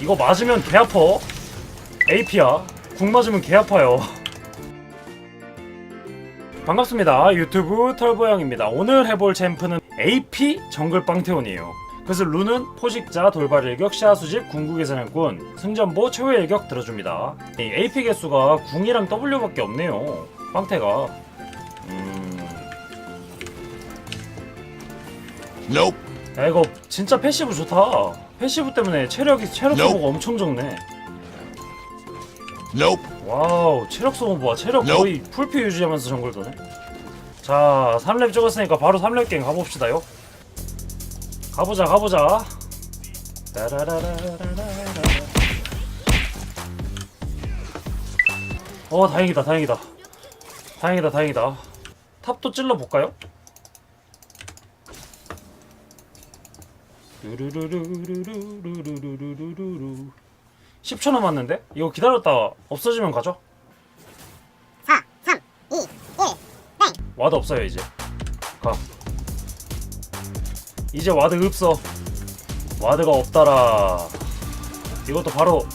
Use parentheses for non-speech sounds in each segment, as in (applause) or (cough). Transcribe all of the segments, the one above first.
이거 맞으면 개 아파. AP야. 궁 맞으면 개 아파요. (laughs) 반갑습니다. 유튜브 털보양입니다. 오늘 해볼 챔프는 AP 정글 빵테온이에요. 그래서 룬은 포식자, 돌발 일격, 시야 수집, 궁극의 사냥꾼, 승전보, 최후의 일격 들어줍니다. 이 AP 개수가 궁이랑 W밖에 없네요. 빵테가. 음... Nope. 야 이거 진짜 패시브 좋다. 패시브 때문에 체력이 체력. 소모가 엄청 적네. 와우 체력 소모 봐. 체력. 거의 풀피 유지하면서 정글 도네. 자 3렙 찍었으니까 바로 3렙 게임 가봅시다요. 가보자 가보자. 어 다행이다 다행이다. 다행이다 다행이다. 탑도 찔러 볼까요? 루루루루루루루루루루루 10초 남았는데? 이거 기다렸다 없어지면 가죠? 4, 3, 2, 1. 와드 없어요 이제 가 이제 와드 없어 와드가 없다라 이것도 바로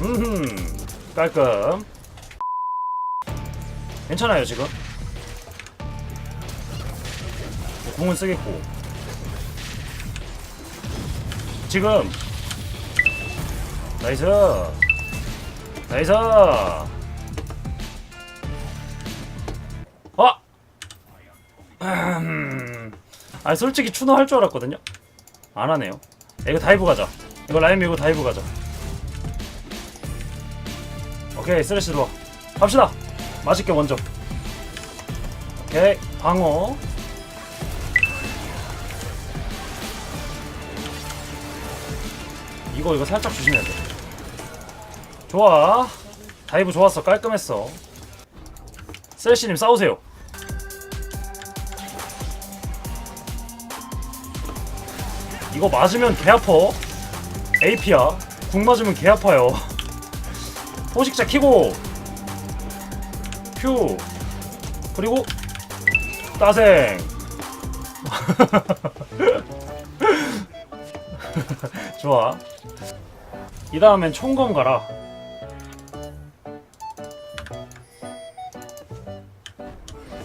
음 깔끔 괜찮아요 지금 공은 쓰겠고. 지금. 나이스. 나이스. 아! 음... (clears throat) 아 솔직히 추노 할 줄 알았거든요. 안 하네요. 야, 이거 다이브 가자. 이거 라인 밀고 다이브 가자. 오케이 쓰레쉬 들어와. 갑시다. 맛있게 먼저. 오케이 방어 이거 이거 살짝 조심해야 돼. 좋아. 다이브 좋았어. 깔끔했어. 쓰레쉬님 싸우세요. 이거 맞으면 개 아파. AP야. 궁 맞으면 개 아파요. (laughs) 포식자 키고. 큐. 그리고 따생 (laughs) (laughs) 좋아. 이 다음엔 총검 가라.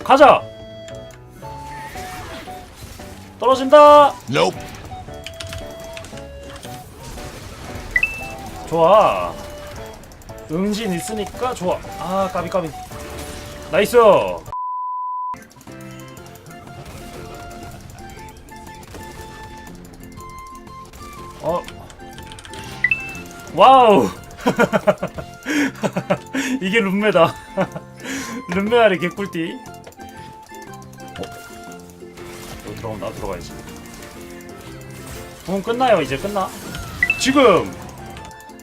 가자! 떨어진다! Nope. 좋아. 응진 있으니까 좋아. 아 까비 까비. 나이스 어. 와우. (laughs) 이게 룸메다. (laughs) 룸메아리 개꿀띠. 어? 여기 들어온다 들어가야지. 분 끝나요 이제 끝나? 지금!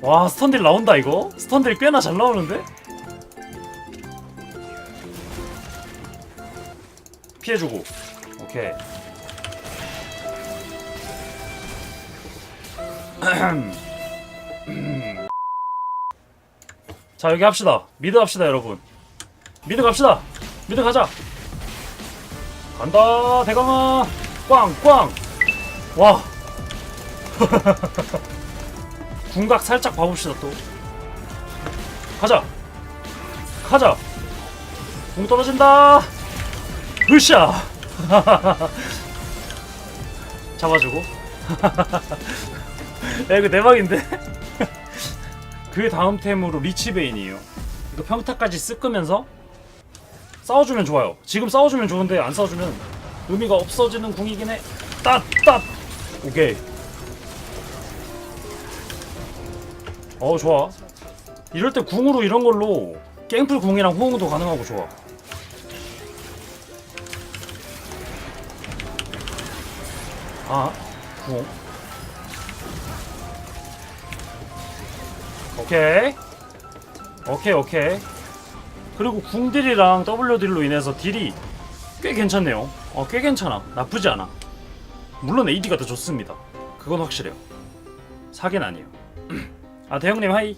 와 스턴딜 나온다 이거? 스턴딜 꽤나 잘 나오는데? 피해주고. 오케이 자 여기 합시다. 미드 합시다 여러분. 미드 갑시다. 미드 가자. 간다 대강아. 꽝꽝. 와. (laughs) 궁각 살짝 봐봅시다 또. 가자. 가자. 궁 떨어진다. 으쌰. (laughs) 잡아주고 (laughs) (laughs) 야 이거 대박인데? (laughs) 그 다음 템으로 리치베인이에요. 이거 평타까지 쓱으면서 싸워주면 좋아요. 지금 싸워주면 좋은데 안 싸워주면 의미가 없어지는 궁이긴 해. 따따 오케이. 어 좋아. 이럴 때 궁으로 이런 걸로 깽풀 궁이랑 호응도 가능하고 좋아. 아 궁. 오케이. 오케이 오케이. 그리고 궁딜이랑 W딜로 인해서 딜이 꽤 괜찮네요. 어 꽤 괜찮아. 나쁘지 않아. 물론 AD가 더 좋습니다. 그건 확실해요. 사기는 아니에요. (clears throat) 아 대형님 하이